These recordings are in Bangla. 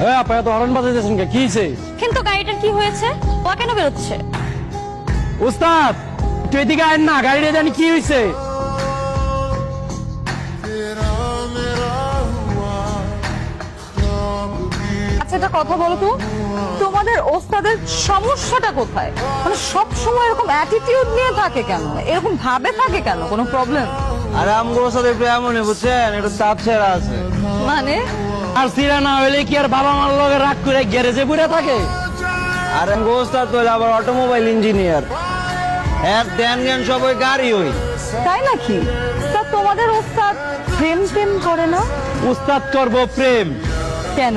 হ্যাঁ আপা এত হরণ বাজাইতেছেন কে? কি হয়েছে কিন্তু গাড়িটার কি হয়েছে? ও কেন বেরোচ্ছে? উস্তাদ তুই এদিকে আয় না গাড়িটা জানি কি হয়েছে আচ্ছা একটা কথা বলো তো। তোমাদের ওস্তাদের সমস্যাটা কোথায়? মানে সব সময় এরকম অ্যাটিটিউড নিয়ে থাকে কেন? এরকম ভাবে থাকে কেন? কোনো প্রবলেম আরে আমগুলোর সাথে একটু এমনই বুঝছেন? একটু চাপ ছেড়া আছে। মানে? আর সিরা না হইলে কি আর বাবা মার লগে রাগ করে গ্যারেজে পড়ে থাকে? আর গোস্তার তো আবার অটোমোবাইল ইঞ্জিনিয়ার। হ্যাঁ ধ্যান জ্ঞান সব ওই গাড়ি ওই তাই নাকি? তা তোমাদের ওস্তাদ প্রেম প্রেম করে না? উস্তাদ করব প্রেম। কেন?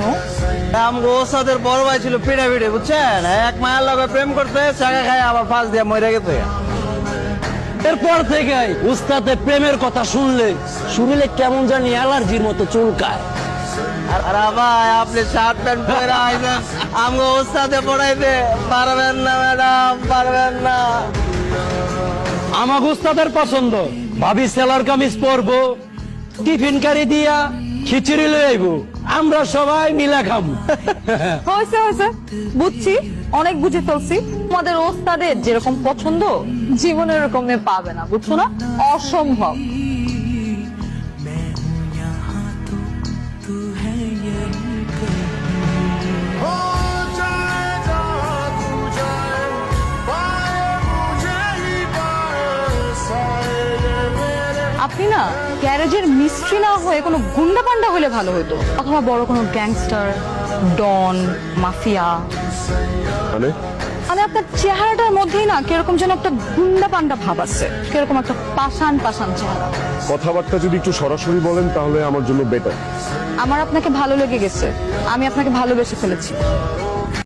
আমগো ওস্তাদের বড় ভাই ছিল পিড়ে পিড়ে বুঝছেন এক মায়ের লগে প্রেম করতে চাকা খায় আবার ফাঁস দিয়ে মরে গেছে। এরপর থেকে উস্তাদে প্রেমের কথা শুনলে শুনলে কেমন জানি অ্যালার্জির মতো চুলকায়। আর আর ভাই আপনি শার্ট প্যান্ট পরে আইছেন আমগো ওস্তাদে পড়াইতে পারবেন না ম্যাডাম পারবেন না। আমার পছন্দ। ভাবি সেলার কামিজ পরবো টিফিন কারি দিয়া খিচুড়ি আইবো। আমরা সবাই মিলা খাব হয়েছে হয়েছে। বুঝছি অনেক বুঝে ফেলছি। তোমাদের ওস্তাদের যেরকম পছন্দ জীবনে এরকম মেয়ে পাবে না বুঝছ না? অসম্ভব। আপনি না গ্যারেজের মিস্ত্রি না হয়ে কোনো গুন্ডা পান্ডা হলে ভালো হতো। অথবা বড় কোনো গ্যাংস্টার ডন মাফিয়া। মানে? মানে আপনার চেহারাটার মধ্যেই না কীরকম যেন একটা গুন্ডা পান্ডা ভাব আছে। কীরকম একটা পাষাণ পাষাণ চেহারা। কথাবার্তা যদি একটু সরাসরি বলেন তাহলে আমার জন্য বেটার আমার আপনাকে ভালো লেগে গেছে। আমি আপনাকে ভালোবেসে ফেলেছি।